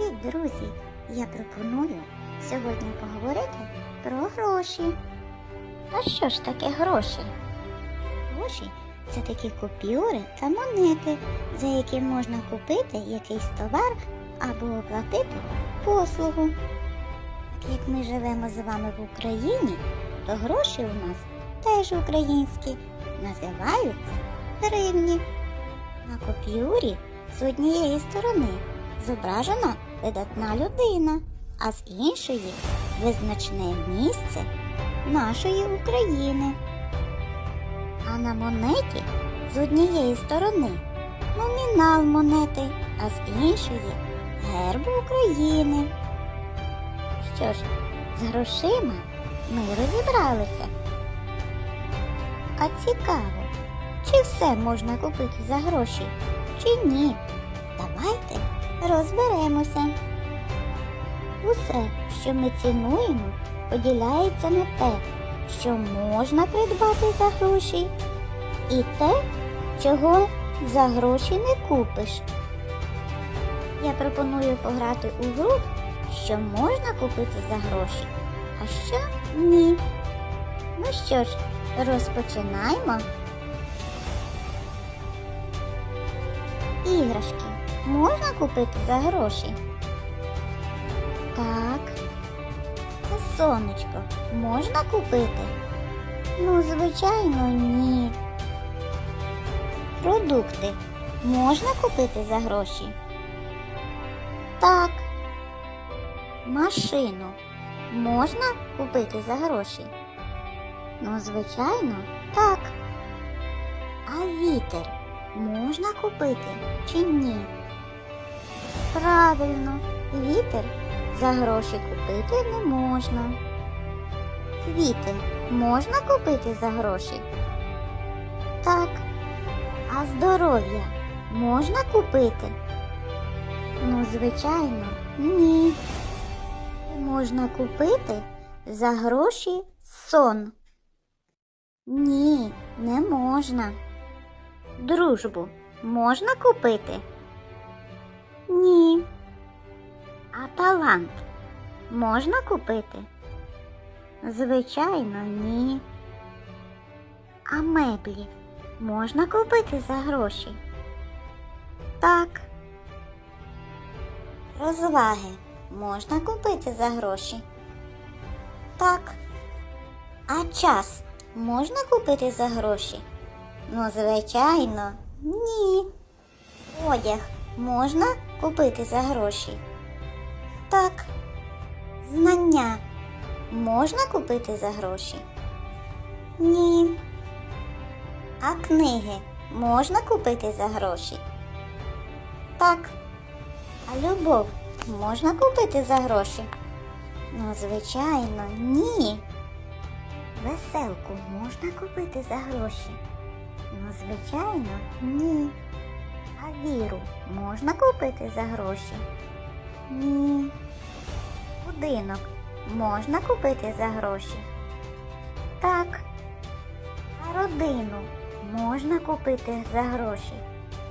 Привіт, друзі! Я пропоную сьогодні поговорити про гроші. А що ж таке гроші? Гроші це такі купюри та монети, за які можна купити якийсь товар або оплатити послугу. Так як ми живемо з вами в Україні, то гроші у нас теж українські, називаються гривні. На купюрі з однієї сторони зображена видатна людина, а з іншої визначне місце нашої України. А на монеті з однієї сторони номінал монети, а з іншої герб України. Що ж, з грошима ми розібралися. А цікаво, чи все можна купити за гроші, чи ні? Давайте розберемося. Усе, що ми цінуємо, поділяється на те, що можна придбати за гроші, і те, чого за гроші не купиш. Я пропоную пограти у гру, що можна купити за гроші, а що ні. Ну що ж, розпочинаємо. Іграшки можна купити за гроші? Так. Сонечко можна купити? Ну, звичайно, ні. Продукти можна купити за гроші? Так. Машину можна купити за гроші? Ну, звичайно, так. А вітер можна купити чи ні? Правильно, вітер за гроші купити не можна. Квіти можна купити за гроші? Так. А здоров'я можна купити? Ну, звичайно, ні. Можна купити за гроші сон. Ні, не можна. Дружбу можна купити? Ні. А талант можна купити? Звичайно, ні. А меблі можна купити за гроші? Так. Розваги можна купити за гроші? Так. А час можна купити за гроші? Ну, звичайно, ні. Одяг можна купити за гроші? Так. Знання можна купити за гроші? Ні. А книги можна купити за гроші? Так. А любов можна купити за гроші? Ну, звичайно, ні. Веселку можна купити за гроші? Ну, звичайно, ні. А віру можна купити за гроші? Ні. Будинок можна купити за гроші? Так. А родину можна купити за гроші?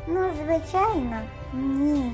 Ну, звичайно, ні.